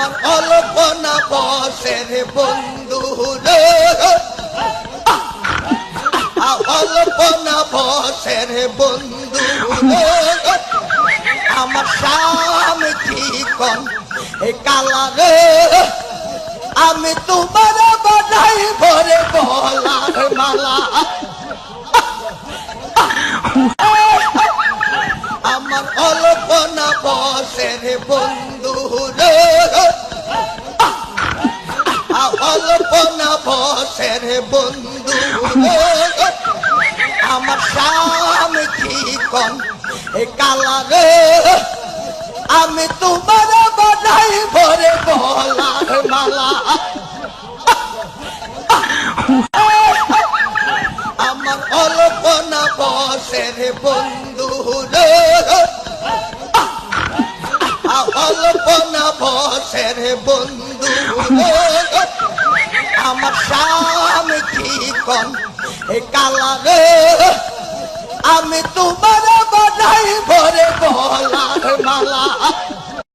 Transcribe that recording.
আমার অল্পনা বসের বন্ধু রে অল্পনা বসের বন্ধু রে আমার স্বামী চিকন এ কালা রে আমি তোমার বানাই ভরে বলার মালা। আমার অল্পনা বসের বন্ধু অল্পনা বসের বন্ধু আমার স্বামী চিকন এ কালা আমি তোমার বানাই ভরে বলার মালা। আমার অল্পনা বসের বন্ধু অল্পনা বসের বন্ধু আমার স্বামী চিকন এ কালা রে আমি তোমার